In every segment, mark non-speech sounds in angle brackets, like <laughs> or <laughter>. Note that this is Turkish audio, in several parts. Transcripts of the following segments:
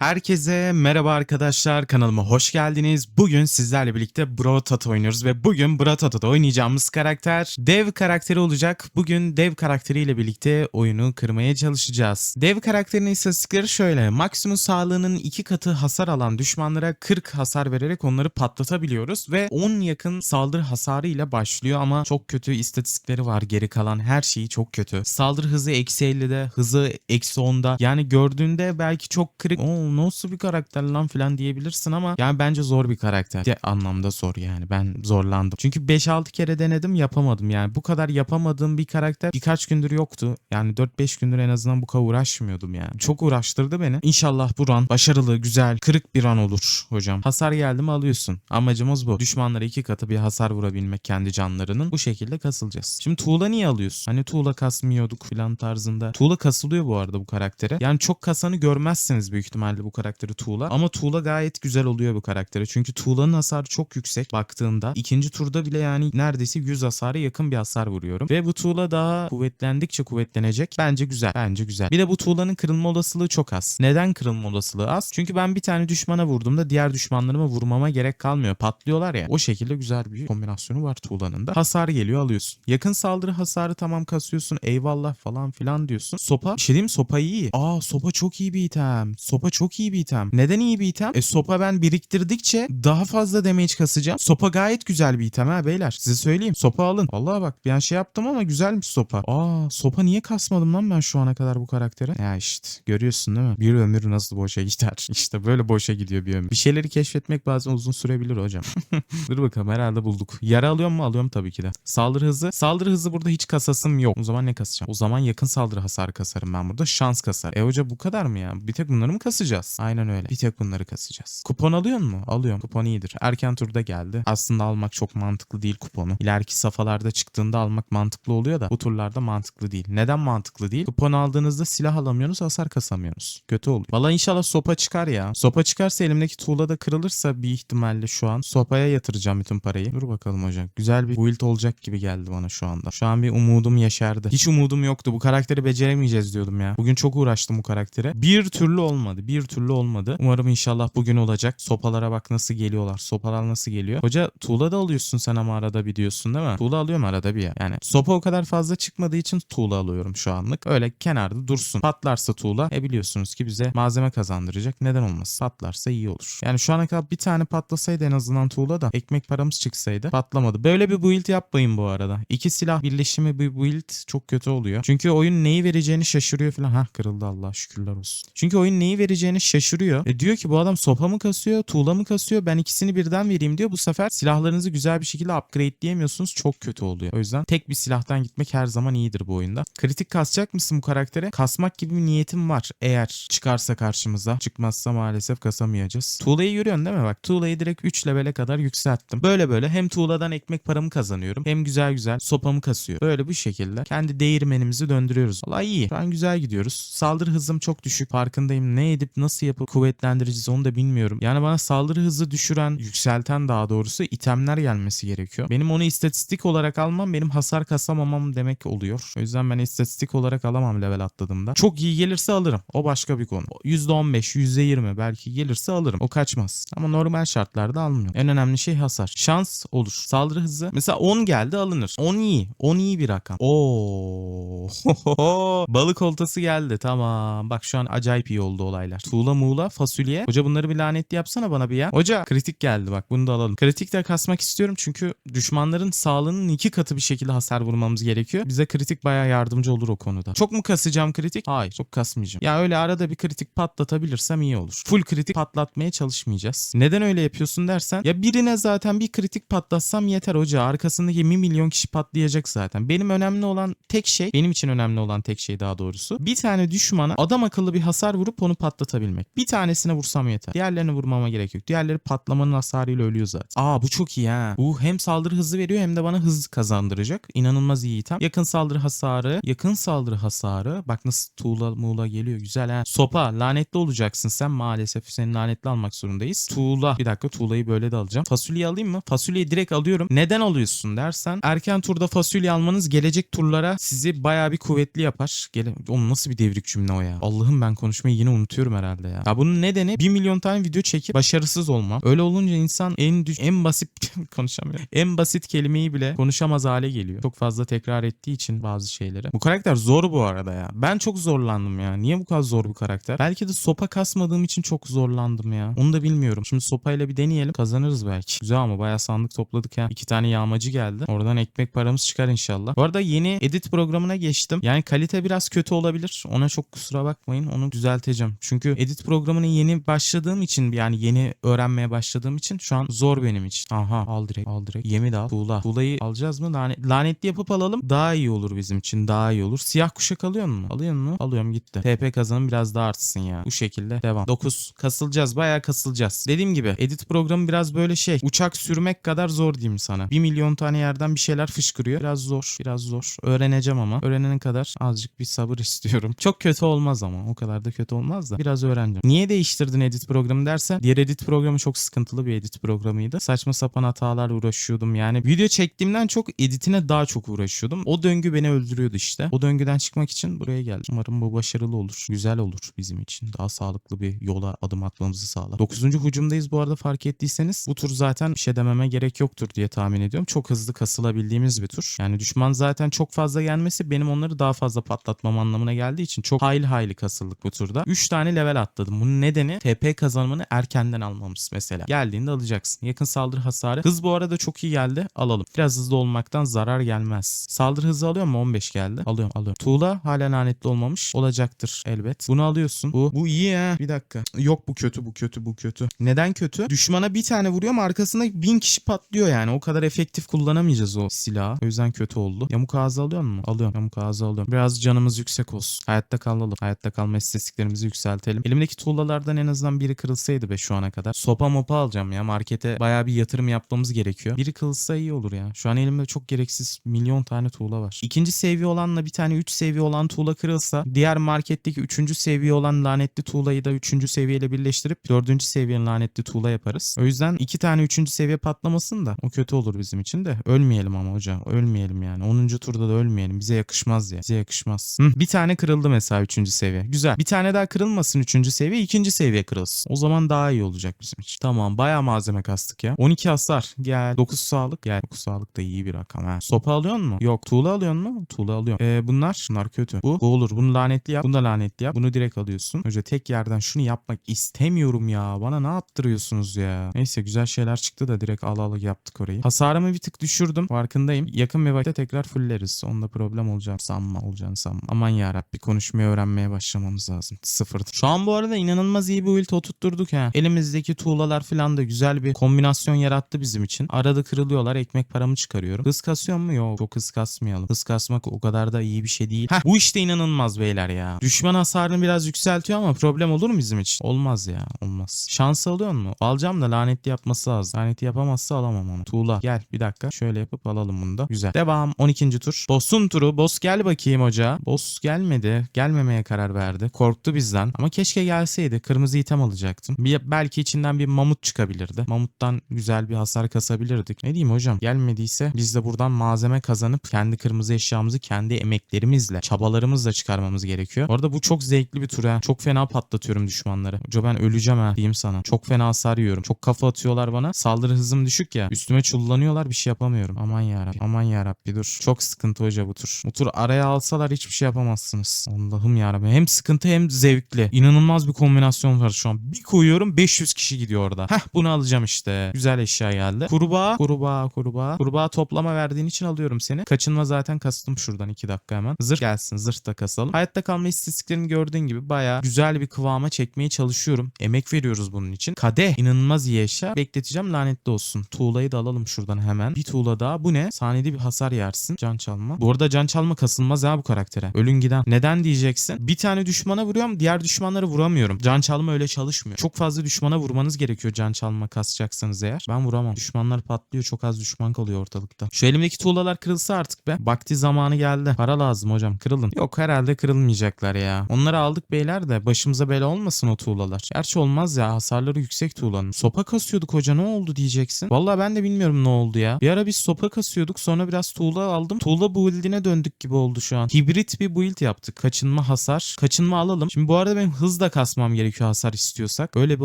Herkese merhaba arkadaşlar kanalıma hoş geldiniz. Bugün sizlerle birlikte Bro Tat oynuyoruz ve bugün Bro Tata'da oynayacağımız karakter dev karakteri olacak. Bugün dev karakteriyle birlikte oyunu kırmaya çalışacağız. Dev karakterinin istatistikleri şöyle. Maksimum sağlığının iki katı hasar alan düşmanlara 40 hasar vererek onları patlatabiliyoruz ve 10 yakın saldırı hasarı ile başlıyor ama çok kötü istatistikleri var. Geri kalan her şeyi çok kötü. Saldırı hızı eksi 50'de, hızı eksi 10'da. Yani gördüğünde belki çok kırık. Nasıl bir karakter lan falan diyebilirsin ama yani bence zor bir karakter. De anlamda zor yani. Ben zorlandım. Çünkü 5-6 kere denedim yapamadım yani. Bu kadar yapamadığım bir karakter birkaç gündür yoktu. Yani 4-5 gündür en azından bu kadar uğraşmıyordum yani. Çok uğraştırdı beni. İnşallah bu run başarılı, güzel, kırık bir run olur hocam. Hasar geldi mi alıyorsun. Amacımız bu. Düşmanlara iki katı bir hasar vurabilmek kendi canlarının. Bu şekilde kasılacağız. Şimdi Tuğla niye alıyorsun? Hani Tuğla kasmıyorduk falan tarzında. Tuğla kasılıyor bu arada bu karaktere. Yani çok kasanı görmezsiniz büyük ihtimalle bu karakteri Tuğla. Ama Tuğla gayet güzel oluyor bu karaktere. Çünkü Tuğla'nın hasarı çok yüksek baktığında. ikinci turda bile yani neredeyse 100 hasara yakın bir hasar vuruyorum. Ve bu Tuğla daha kuvvetlendikçe kuvvetlenecek. Bence güzel. Bence güzel. Bir de bu Tuğla'nın kırılma olasılığı çok az. Neden kırılma olasılığı az? Çünkü ben bir tane düşmana vurduğumda diğer düşmanlarıma vurmama gerek kalmıyor. Patlıyorlar ya. O şekilde güzel bir kombinasyonu var Tuğla'nın da. Hasar geliyor alıyorsun. Yakın saldırı hasarı tamam kasıyorsun. Eyvallah falan filan diyorsun. Sopa. Bir şey diyeyim sopa iyi. Aa sopa çok iyi bir item. Sopa çok iyi bir item. Neden iyi bir item? E sopa ben biriktirdikçe daha fazla damage kasacağım. Sopa gayet güzel bir item ha beyler. Size söyleyeyim. Sopa alın. Vallahi bak ben şey yaptım ama güzelmiş sopa. Aa sopa niye kasmadım lan ben şu ana kadar bu karaktere? Ya işte görüyorsun değil mi? Bir ömür nasıl boşa gider. <laughs> İşte böyle boşa gidiyor bir ömür. Bir şeyleri keşfetmek bazen uzun sürebilir hocam. <laughs> Dur bakalım herhalde bulduk. Yara alıyor mu? Alıyorum tabii ki de. Saldırı hızı. Saldırı hızı burada hiç kasasım yok. O zaman ne kasacağım? O zaman yakın saldırı hasarı kasarım ben burada. Şans kasar. E hoca bu kadar mı ya? Bir tek bunları mı kasacağız? Aynen öyle. Bir tek bunları kasacağız. Kupon alıyor mu? Alıyorum. Kupon iyidir. Erken turda geldi. Aslında almak çok mantıklı değil kuponu. İleriki safhalarda çıktığında almak mantıklı oluyor da bu turlarda mantıklı değil. Neden mantıklı değil? Kupon aldığınızda silah alamıyorsunuz, hasar kasamıyorsunuz. Kötü oluyor. Valla inşallah sopa çıkar ya. Sopa çıkarsa elimdeki tuğla da kırılırsa bir ihtimalle şu an sopaya yatıracağım bütün parayı. Dur bakalım hocam. Güzel bir build olacak gibi geldi bana şu anda. Şu an bir umudum yaşardı. Hiç umudum yoktu. Bu karakteri beceremeyeceğiz diyordum ya. Bugün çok uğraştım bu karaktere. Bir türlü olmadı. Bir türlü olmadı. Umarım inşallah bugün olacak. Sopalara bak nasıl geliyorlar. Sopalar nasıl geliyor. Hoca tuğla da alıyorsun sen ama arada bir diyorsun değil mi? Tuğla alıyorum arada bir ya. Yani sopa o kadar fazla çıkmadığı için tuğla alıyorum şu anlık. Öyle kenarda dursun. Patlarsa tuğla e biliyorsunuz ki bize malzeme kazandıracak. Neden olmasın? Patlarsa iyi olur. Yani şu ana kadar bir tane patlasaydı en azından tuğla da ekmek paramız çıksaydı. Patlamadı. Böyle bir build yapmayın bu arada. İki silah birleşimi bir build çok kötü oluyor. Çünkü oyun neyi vereceğini şaşırıyor falan. Hah kırıldı Allah şükürler olsun. Çünkü oyun neyi vereceğini şaşırıyor. E diyor ki bu adam sopa mı kasıyor, tuğla mı kasıyor? Ben ikisini birden vereyim diyor. Bu sefer silahlarınızı güzel bir şekilde upgradeleyemiyorsunuz. Çok kötü oluyor. O yüzden tek bir silahtan gitmek her zaman iyidir bu oyunda. Kritik kasacak mısın bu karaktere? Kasmak gibi bir niyetim var. Eğer çıkarsa karşımıza. Çıkmazsa maalesef kasamayacağız. Tuğla'yı görüyorsun değil mi? Bak Tuğla'yı direkt 3 levele kadar yükselttim. Böyle böyle hem Tuğla'dan ekmek paramı kazanıyorum. Hem güzel güzel sopamı kasıyor. Böyle bu şekilde kendi değirmenimizi döndürüyoruz. Valla iyi. Şu an güzel gidiyoruz. Saldırı hızım çok düşük. Farkındayım. Ne edip nasıl yapıp kuvvetlendireceğiz onu da bilmiyorum. Yani bana saldırı hızı düşüren, yükselten daha doğrusu itemler gelmesi gerekiyor. Benim onu istatistik olarak almam benim hasar kasamamam demek oluyor. O yüzden ben istatistik olarak alamam level atladığımda. Çok iyi gelirse alırım. O başka bir konu. %15, %20 belki gelirse alırım. O kaçmaz. Ama normal şartlarda almıyorum. En önemli şey hasar. Şans olur. Saldırı hızı. Mesela 10 geldi alınır. 10 iyi. 10 iyi bir rakam. Oo. <laughs> Balık oltası geldi. Tamam. Bak şu an acayip iyi oldu olaylar. Tuğla muğla fasulye. Hoca bunları bir lanetli yapsana bana bir ya. Hoca kritik geldi bak bunu da alalım. Kritik de kasmak istiyorum çünkü düşmanların sağlığının iki katı bir şekilde hasar vurmamız gerekiyor. Bize kritik bayağı yardımcı olur o konuda. Çok mu kasacağım kritik? Hayır. Çok kasmayacağım. Ya öyle arada bir kritik patlatabilirsem iyi olur. Full kritik patlatmaya çalışmayacağız. Neden öyle yapıyorsun dersen ya birine zaten bir kritik patlatsam yeter hoca. Arkasındaki 1 milyon kişi patlayacak zaten. Benim önemli olan tek şey, benim için önemli olan tek şey daha doğrusu. Bir tane düşmana adam akıllı bir hasar vurup onu patlatabilmek. Bir tanesine vursam yeter. Diğerlerine vurmama gerek yok. Diğerleri patlamanın hasarıyla ölüyor zaten. Aa bu çok iyi ha. Bu hem saldırı hızı veriyor hem de bana hız kazandıracak. İnanılmaz iyi item. Yakın saldırı hasarı, yakın saldırı hasarı. Bak nasıl tuğla muğla geliyor. Güzel ha. Sopa lanetli olacaksın sen maalesef. Seni lanetli almak zorundayız. Tuğla. Bir dakika tuğlayı böyle de alacağım. Fasulye alayım mı? Fasulyeyi direkt alıyorum. Neden alıyorsun dersen erken turda fasulye almanız gelecek turlara sizi bayağı bir kuvvetli yapar. Gele Oğlum nasıl bir devrik cümle o ya? Allah'ım ben konuşmayı yine unutuyorum herhalde. Herhalde ya. Ya bunun nedeni 1 milyon tane video çekip başarısız olmam. Öyle olunca insan en düş en basit <laughs> konuşamıyor. En basit kelimeyi bile konuşamaz hale geliyor. Çok fazla tekrar ettiği için bazı şeyleri. Bu karakter zor bu arada ya. Ben çok zorlandım ya. Niye bu kadar zor bir karakter? Belki de sopa kasmadığım için çok zorlandım ya. Onu da bilmiyorum. Şimdi sopayla bir deneyelim. Kazanırız belki. Güzel ama bayağı sandık topladık ya. İki tane yağmacı geldi. Oradan ekmek paramız çıkar inşallah. Bu arada yeni edit programına geçtim. Yani kalite biraz kötü olabilir. Ona çok kusura bakmayın. Onu düzelteceğim. Çünkü edit programına yeni başladığım için yani yeni öğrenmeye başladığım için şu an zor benim için. Aha al direkt al direkt. Yemi de al. Tuğla. Tuğlayı alacağız mı? Lanet, lanetli yapıp alalım. Daha iyi olur bizim için. Daha iyi olur. Siyah kuşak alıyor mu? Alıyor mu? Alıyorum gitti. TP kazanım biraz daha artsın ya. Bu şekilde devam. 9. Kasılacağız. Bayağı kasılacağız. Dediğim gibi edit programı biraz böyle şey. Uçak sürmek kadar zor diyeyim sana. 1 milyon tane yerden bir şeyler fışkırıyor. Biraz zor. Biraz zor. Öğreneceğim ama. Öğrenene kadar azıcık bir sabır <laughs> istiyorum. Çok kötü olmaz ama. O kadar da kötü olmaz da. Biraz öğreneceğim. Niye değiştirdin edit programı dersen. Diğer edit programı çok sıkıntılı bir edit programıydı. Saçma sapan hatalarla uğraşıyordum. Yani video çektiğimden çok editine daha çok uğraşıyordum. O döngü beni öldürüyordu işte. O döngüden çıkmak için buraya geldim. Umarım bu başarılı olur. Güzel olur bizim için. Daha sağlıklı bir yola adım atmamızı sağlar. 9. hücumdayız bu arada fark ettiyseniz. Bu tur zaten bir şey dememe gerek yoktur diye tahmin ediyorum. Çok hızlı kasılabildiğimiz bir tur. Yani düşman zaten çok fazla gelmesi benim onları daha fazla patlatmam anlamına geldiği için çok hayli hayli kasıldık bu turda. 3 tane level atladım. Bunun nedeni TP kazanımını erkenden almamız mesela. Geldiğinde alacaksın. Yakın saldırı hasarı. Hız bu arada çok iyi geldi. Alalım. Biraz hızlı olmaktan zarar gelmez. Saldırı hızı alıyor mu? 15 geldi. Alıyorum alıyorum. Tuğla hala lanetli olmamış. Olacaktır elbet. Bunu alıyorsun. Bu bu iyi ha. Bir dakika. Yok bu kötü bu kötü bu kötü. Neden kötü? Düşmana bir tane vuruyorum arkasında bin kişi patlıyor yani. O kadar efektif kullanamayacağız o silahı. O yüzden kötü oldu. Yamuk ağzı alıyor mu? Alıyorum. Yamuk ağzı alıyorum. Biraz canımız yüksek olsun. Hayatta kalalım. Hayatta kalma istatistiklerimizi yükseltelim. Elimdeki tuğlalardan en azından biri kırılsaydı be şu ana kadar. Sopa mopa alacağım ya. Markete bayağı bir yatırım yapmamız gerekiyor. Biri kırılsa iyi olur ya. Şu an elimde çok gereksiz milyon tane tuğla var. İkinci seviye olanla bir tane üç seviye olan tuğla kırılsa diğer marketteki üçüncü seviye olan lanetli tuğlayı da üçüncü seviyeyle birleştirip dördüncü seviyenin lanetli tuğla yaparız. O yüzden iki tane üçüncü seviye patlamasın da o kötü olur bizim için de. Ölmeyelim ama hoca. Ölmeyelim yani. 10. turda da ölmeyelim. Bize yakışmaz ya. Bize yakışmaz. Hı, bir tane kırıldı mesela üçüncü seviye. Güzel. Bir tane daha kırılmasın üçüncü seviye. ikinci seviye kırılsın. O zaman daha iyi olacak bizim için. Tamam. Bayağı malzeme kastık ya. 12 hasar. Gel. 9 sağlık. Gel. 9 sağlık da iyi bir rakam ha. Sopa alıyor mu? Yok. Tuğla alıyor mu? Tuğla alıyorum. Ee, bunlar. Bunlar kötü. Bu. Bu olur. Bunu lanetli yap. Bunu da lanetli yap. Bunu direkt alıyorsun. Hoca tek yerden şunu yapmak istemiyorum ya. Bana ne yaptırıyorsunuz ya? Neyse güzel şeyler çıktı da direkt al al yaptık orayı. Hasarımı bir tık düşürdüm. Farkındayım. Yakın bir vakitte tekrar fulleriz. Onda problem olacak. Sanma olacağını sanma. Aman yarabbi konuşmayı öğrenmeye başlamamız lazım. Sıfır. Şu an bu arada inanılmaz iyi bir ult oturtturduk ha. Elimizdeki tuğlalar falan da güzel bir kombinasyon yarattı bizim için. Arada kırılıyorlar. Ekmek paramı çıkarıyorum. Hız kasıyor mu? Yok. Çok hız kasmayalım. Hız kasmak o kadar da iyi bir şey değil. Heh, bu işte inanılmaz beyler ya. Düşman hasarını biraz yükseltiyor ama problem olur mu bizim için? Olmaz ya. Olmaz. Şans alıyor mu? Alacağım da lanetli yapması lazım. Lanetli yapamazsa alamam onu. Tuğla gel bir dakika. Şöyle yapıp alalım bunu da. Güzel. Devam. 12. tur. Boss'un turu. Boss gel bakayım hoca. Boss gelmedi. Gelmemeye karar verdi. Korktu bizden. Ama keşke gelseydi. Kırmızı item alacaktım. Bir, belki içinden bir mamut çıkabilirdi. Mamuttan güzel bir hasar kasabilirdik. Ne diyeyim hocam? Gelmediyse biz de buradan malzeme kazanıp kendi kırmızı eşyamızı kendi emeklerimizle, çabalarımızla çıkarmamız gerekiyor. Orada bu çok zevkli bir tur ha. Çok fena patlatıyorum düşmanları. Hoca ben öleceğim ha diyeyim sana. Çok fena hasar yiyorum. Çok kafa atıyorlar bana. Saldırı hızım düşük ya. Üstüme çullanıyorlar bir şey yapamıyorum. Aman yarabbi. Aman yarabbi dur. Çok sıkıntı hoca bu tur. Bu tur araya alsalar hiçbir şey yapamazsınız. Allah'ım yarabbi. Hem sıkıntı hem zevkli. İnanılmaz bir kombinasyon var şu an. Bir koyuyorum 500 kişi gidiyor orada. Heh bunu alacağım işte. Güzel eşya geldi. Kurbağa. Kurbağa. Kurbağa. Kurbağa toplama verdiğin için alıyorum seni. Kaçınma zaten kastım şuradan 2 dakika hemen. Zırh gelsin. Zırh da kasalım. Hayatta kalma istatistiklerini gördüğün gibi baya güzel bir kıvama çekmeye çalışıyorum. Emek veriyoruz bunun için. Kadeh. inanılmaz iyi eşya. Bekleteceğim lanetli olsun. Tuğlayı da alalım şuradan hemen. Bir tuğla daha. Bu ne? Saniyede bir hasar yersin. Can çalma. Bu arada can çalma kasılmaz ha bu karaktere. Ölün giden. Neden diyeceksin? Bir tane düşmana vuruyorum. Diğer düşmanları vuramıyorum. Can çalma öyle çalışmıyor. Çok fazla düşmana vurmanız gerekiyor can çalma kasacaksanız eğer. Ben vuramam. Düşmanlar patlıyor. Çok az düşman kalıyor ortalıkta. Şu elimdeki tuğlalar kırılsa artık be. Vakti zamanı geldi. Para lazım hocam. Kırılın. Yok herhalde kırılmayacaklar ya. Onları aldık beyler de başımıza bela olmasın o tuğlalar. Gerçi olmaz ya. Hasarları yüksek tuğlanın. Sopa kasıyorduk hoca ne oldu diyeceksin. Vallahi ben de bilmiyorum ne oldu ya. Bir ara biz sopa kasıyorduk. Sonra biraz tuğla aldım. Tuğla build'ine döndük gibi oldu şu an. Hibrit bir build yaptık. Kaçınma hasar. Kaçınma alalım. Şimdi bu arada benim hız hız da kasmam gerekiyor hasar istiyorsak. Öyle bir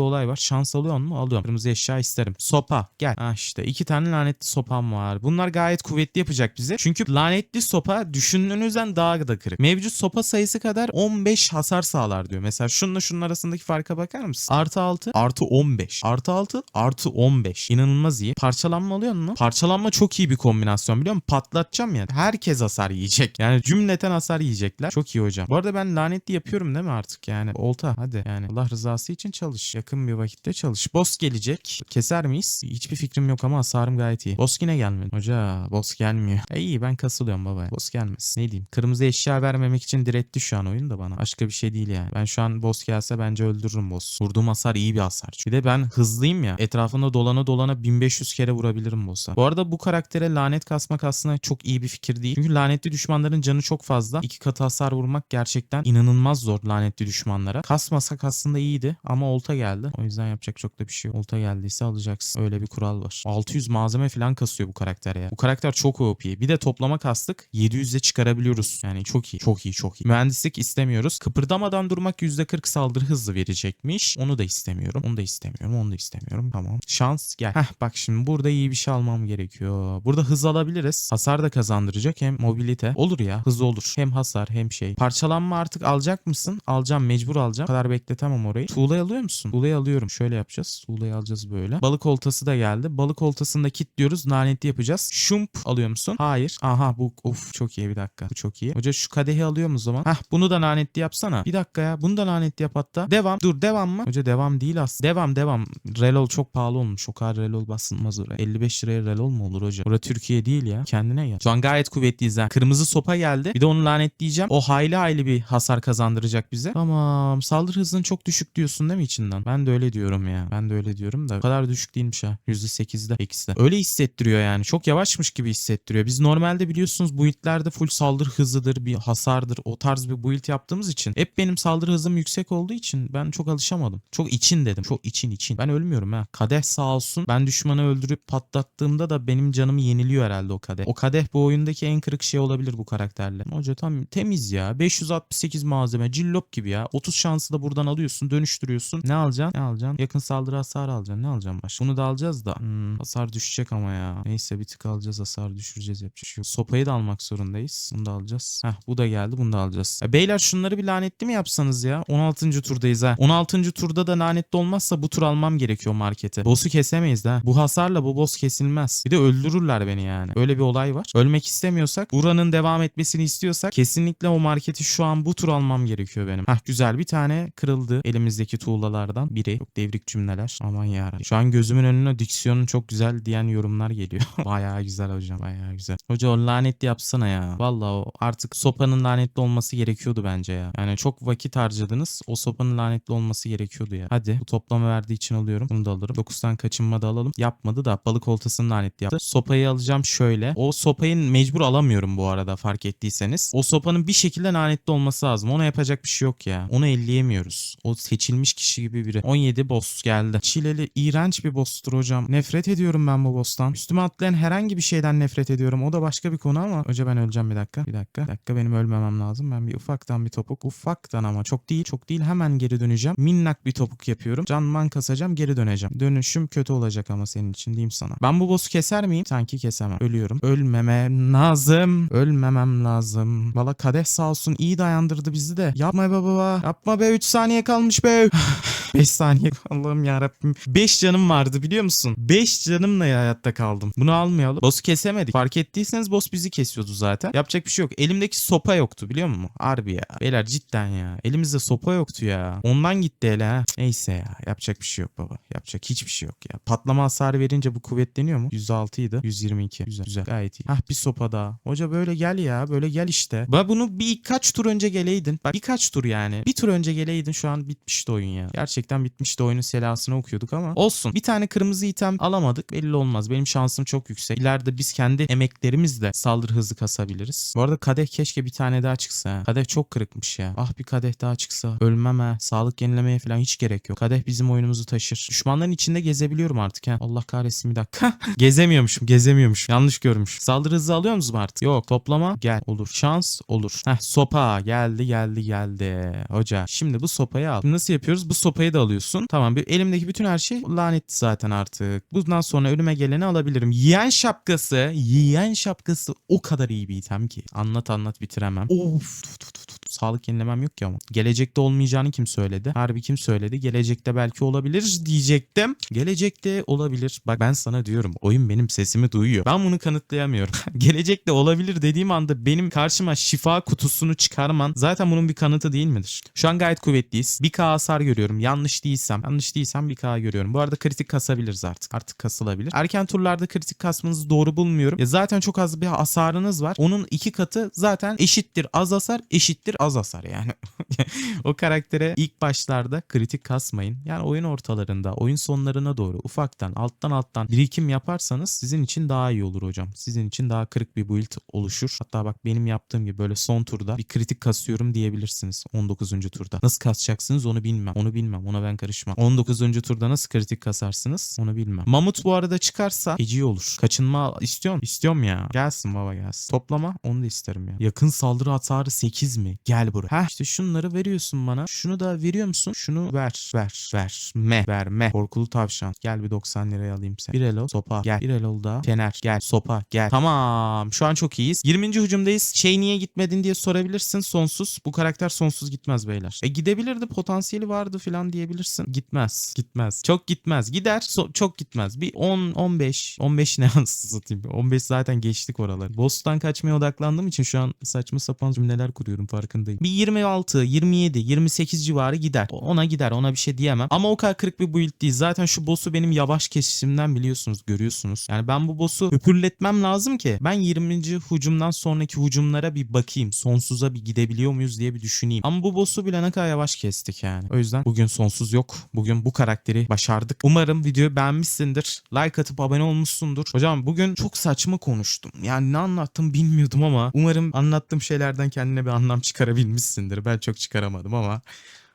olay var. Şans alıyor mu? Alıyorum. Kırmızı eşya isterim. Sopa gel. Ha işte iki tane lanetli sopam var. Bunlar gayet kuvvetli yapacak bize. Çünkü lanetli sopa düşündüğünüzden daha da kırık. Mevcut sopa sayısı kadar 15 hasar sağlar diyor. Mesela şununla şunun arasındaki farka bakar mısın? Artı 6 artı 15. Artı 6 artı 15. İnanılmaz iyi. Parçalanma alıyor mu? Parçalanma çok iyi bir kombinasyon biliyor musun? Patlatacağım ya. Herkes hasar yiyecek. Yani cümleten hasar yiyecekler. Çok iyi hocam. Bu arada ben lanetli yapıyorum değil mi artık yani? Olta hadi yani. Allah rızası için çalış. Yakın bir vakitte çalış. Boss gelecek. Keser miyiz? Hiçbir fikrim yok ama hasarım gayet iyi. Boss yine gelmedi. Hoca boss gelmiyor. E iyi ben kasılıyorum baba. Boss gelmez. Ne diyeyim? Kırmızı eşya vermemek için diretti şu an oyun da bana. Başka bir şey değil yani. Ben şu an boss gelse bence öldürürüm boss. Vurduğum hasar iyi bir hasar. Bir de ben hızlıyım ya. Etrafında dolana dolana 1500 kere vurabilirim boss'a. Bu arada bu karaktere lanet kasmak aslında çok iyi bir fikir değil. Çünkü lanetli düşmanların canı çok fazla. İki katı hasar vurmak gerçekten inanılmaz zor lanetli düşmanlara. Kasmasak aslında iyiydi ama olta geldi. O yüzden yapacak çok da bir şey yok. Olta geldiyse alacaksın. Öyle bir kural var. 600 malzeme falan kasıyor bu karakter ya. Bu karakter çok OP. Bir de toplama kastık. 700'e çıkarabiliyoruz. Yani çok iyi. Çok iyi çok iyi. Mühendislik istemiyoruz. Kıpırdamadan durmak %40 saldırı hızı verecekmiş. Onu da istemiyorum. Onu da istemiyorum. Onu da istemiyorum. Tamam. Şans gel. Heh bak şimdi burada iyi bir şey almam gerekiyor. Burada hız alabiliriz. Hasar da kazandıracak. Hem mobilite. Olur ya. Hız olur. Hem hasar hem şey. Parçalanma artık alacak mısın? Alacağım. Mecbur alacağım. O kadar bekletemem orayı. Tuğlayı alıyor musun? Tuğlayı alıyorum. Şöyle yapacağız. Tuğlayı alacağız böyle. Balık oltası da geldi. Balık oltasında kilitliyoruz. Lanetli yapacağız. Şump alıyor musun? Hayır. Aha bu of çok iyi bir dakika. Bu çok iyi. Hoca şu kadehi alıyor mu zaman? Hah bunu da lanetli yapsana. Bir dakika ya. Bunu da lanetli yap hatta. Devam. Dur devam mı? Hoca devam değil aslında. Devam devam. Relol çok pahalı olmuş. O kadar relol basılmaz oraya. 55 liraya relol mu olur hoca? Orada Türkiye değil ya. Kendine gel. Şu an gayet kuvvetliyiz ha. Kırmızı sopa geldi. Bir de onu lanetleyeceğim. O hayli hayli bir hasar kazandıracak bize. Tamam. Saldırı hızın çok düşük diyorsun değil mi içinden? Ben de öyle diyorum ya. Ben de öyle diyorum da. O kadar düşük değilmiş ha. %8'de. X'de. Öyle hissettiriyor yani. Çok yavaşmış gibi hissettiriyor. Biz normalde biliyorsunuz build'lerde full saldırı hızıdır, bir hasardır. O tarz bir build yaptığımız için hep benim saldırı hızım yüksek olduğu için ben çok alışamadım. Çok için dedim. Çok için için. Ben ölmüyorum ha. Kadeh sağ olsun. Ben düşmanı öldürüp patlattığımda da benim canımı yeniliyor herhalde o kadeh. O kadeh bu oyundaki en kırık şey olabilir bu karakterle. Hoca tam temiz ya. 568 malzeme. Cillop gibi ya. 30 şansı da buradan alıyorsun. Dönüştürüyorsun. Ne alacaksın? Ne alacaksın? Yakın saldırı hasarı alacaksın. Ne alacaksın başka? Bunu da alacağız da. Hmm, hasar düşecek ama ya. Neyse bir tık alacağız. Hasar düşüreceğiz. Yapacak şey yok. Sopayı da almak zorundayız. Bunu da alacağız. Heh bu da geldi. Bunu da alacağız. Ya beyler şunları bir lanetli mi yapsanız ya? 16. turdayız ha. 16. turda da lanetli olmazsa bu tur almam gerekiyor markete. Boss'u kesemeyiz ha. Bu hasarla bu boss kesilmez. Bir de öldürürler beni yani. Öyle bir olay var. Ölmek istemiyorsak, buranın devam etmesini istiyorsak kesinlikle o marketi şu an bu tur almam gerekiyor benim. Hah güzel bir tane kırıldı elimizdeki tuğlalardan biri. Çok devrik cümleler. Aman yarabbim. Şu an gözümün önüne diksiyonun çok güzel diyen yorumlar geliyor. <laughs> bayağı güzel hocam. Bayağı güzel. Hoca o lanetli yapsana ya. Vallahi o artık sopanın lanetli olması gerekiyordu bence ya. Yani çok vakit harcadınız. O sopanın lanetli olması gerekiyordu ya. Hadi bu toplama verdiği için alıyorum. Bunu da alırım. 9'tan kaçınma da alalım. Yapmadı da balık oltasını lanetli yaptı. Sopayı alacağım şöyle. O sopayı mecbur alamıyorum bu arada fark ettiyseniz. O sopanın bir şekilde lanetli olması lazım. Ona yapacak bir şey yok ya. Onu elleyemiyoruz. O seçilmiş kişi gibi biri. 17 boss geldi. Çileli iğrenç bir boss'tur hocam. Nefret ediyorum ben bu boss'tan. Üstüme atlayan herhangi bir şeyden nefret ediyorum. O da başka bir konu ama. Hoca ben öleceğim bir dakika. Bir dakika. Bir dakika benim ölmemem lazım. Ben bir ufaktan bir topuk. Ufaktan ama çok değil. Çok değil. Hemen geri döneceğim. Minnak bir topuk yapıyorum. Can man kasacağım. Geri döneceğim. Dönüşüm kötü olacak ama senin için diyeyim sana. Ben bu boss'u keser miyim? Sanki kesemem. Ölüyorum. Ölmemem lazım. Ölmemem lazım. Valla kadeh sağ olsun iyi dayandırdı bizi de. Yapma be baba. Yapma be 3 saniye kalmış be. <sighs> 5 saniye <laughs> Allah'ım yarabbim. 5 canım vardı biliyor musun? 5 canımla hayatta kaldım. Bunu almayalım. Boss'u kesemedik. Fark ettiyseniz boss bizi kesiyordu zaten. Yapacak bir şey yok. Elimdeki sopa yoktu biliyor musun? Harbi ya. Beyler cidden ya. Elimizde sopa yoktu ya. Ondan gitti hele ha. Neyse ya. Yapacak bir şey yok baba. Yapacak hiçbir şey yok ya. Patlama hasarı verince bu kuvvetleniyor mu? 106 idi. 122. Güzel. Güzel. Gayet iyi. Hah bir sopa daha. Hoca böyle gel ya. Böyle gel işte. Bak bunu birkaç tur önce geleydin. Bak birkaç tur yani. Bir tur önce geleydin şu an bitmişti oyun ya. Gerçekten bitmişti oyunun selasını okuyorduk ama olsun. Bir tane kırmızı item alamadık. Belli olmaz. Benim şansım çok yüksek. İleride biz kendi emeklerimizle saldırı hızı kasabiliriz. Bu arada kadeh keşke bir tane daha çıksa. Kadeh çok kırıkmış ya. Ah bir kadeh daha çıksa. Ölmem ha. Sağlık yenilemeye falan hiç gerek yok. Kadeh bizim oyunumuzu taşır. Düşmanların içinde gezebiliyorum artık ha. Allah kahretsin bir dakika. <laughs> gezemiyormuşum. Gezemiyormuşum. Yanlış görmüş. Saldırı hızı alıyor musunuz artık? Yok. Toplama gel. Olur. Şans olur. Heh sopa geldi geldi geldi. Hoca. Şimdi Şimdi bu sopayı al. Nasıl yapıyoruz? Bu sopayı da alıyorsun. Tamam bir elimdeki bütün her şey lanetli zaten artık. Bundan sonra önüme geleni alabilirim. Yiyen şapkası, yiyen şapkası o kadar iyi bir item ki. Anlat anlat bitiremem. Of. tut, tut, tut. Sağlık yenilemem yok ki ama. Gelecekte olmayacağını kim söyledi? Harbi kim söyledi? Gelecekte belki olabilir diyecektim. Gelecekte olabilir. Bak ben sana diyorum. Oyun benim sesimi duyuyor. Ben bunu kanıtlayamıyorum. <laughs> Gelecekte olabilir dediğim anda benim karşıma şifa kutusunu çıkarman zaten bunun bir kanıtı değil midir? Şu an gayet kuvvetliyiz. 1K hasar görüyorum. Yanlış değilsem. Yanlış değilsem 1K görüyorum. Bu arada kritik kasabiliriz artık. Artık kasılabilir. Erken turlarda kritik kasmanızı doğru bulmuyorum. Ya zaten çok az bir hasarınız var. Onun iki katı zaten eşittir az hasar eşittir az hasar yani. <laughs> o karaktere ilk başlarda kritik kasmayın. Yani oyun ortalarında, oyun sonlarına doğru ufaktan, alttan alttan birikim yaparsanız sizin için daha iyi olur hocam. Sizin için daha kırık bir build oluşur. Hatta bak benim yaptığım gibi böyle son turda bir kritik kasıyorum diyebilirsiniz 19. turda. Nasıl kasacaksınız onu bilmem. Onu bilmem. Ona ben karışmam. 19. turda nasıl kritik kasarsınız onu bilmem. Mamut bu arada çıkarsa feci olur. Kaçınma istiyorum. İstiyorum ya. Gelsin baba gelsin. Toplama onu da isterim ya. Yakın saldırı hasarı 8 mi? Gel buraya. Heh işte şunları veriyorsun bana. Şunu da veriyor musun? Şunu ver. Ver. Ver. Me. Verme. Korkulu tavşan. Gel bir 90 liraya alayım seni. Bir elo. Sopa. Gel. Bir elo da. Fener. Gel. Sopa. Gel. Tamam. Şu an çok iyiyiz. 20. hücumdayız. Şey niye gitmedin diye sorabilirsin. Sonsuz. Bu karakter sonsuz gitmez beyler. E gidebilirdi. Potansiyeli vardı falan diyebilirsin. Gitmez. Gitmez. Çok gitmez. Gider. so- çok gitmez. Bir 10, 15. 15 ne <laughs> anasını satayım. 15 zaten geçtik oraları. Boss'tan kaçmaya odaklandığım için şu an saçma sapan cümleler kuruyorum farkındayım. Bir 26, 27, 28 civarı gider. Ona gider. Ona bir şey diyemem. Ama o kadar kırık bir build değil. Zaten şu boss'u benim yavaş kesişimden biliyorsunuz. Görüyorsunuz. Yani ben bu boss'u höpürletmem lazım ki ben 20. hücumdan sonraki hücumlara bir bakayım. Sonsuza bir gidebiliyor muyuz diye bir düşüneyim. Ama bu boss'u bile ne kadar yavaş kestik yani. O yüzden bugün sonsuz yok. Bugün bu karakteri başardık. Umarım videoyu beğenmişsindir. Like atıp abone olmuşsundur. Hocam bugün çok saçma konuştum. Yani ne anlattım bilmiyordum ama umarım anlattığım şeylerden kendine bir anlam çıkarabilmişsindir. Ben çok çıkaramadım ama.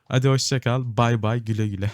Hadi hoşça kal. Bay bay güle güle.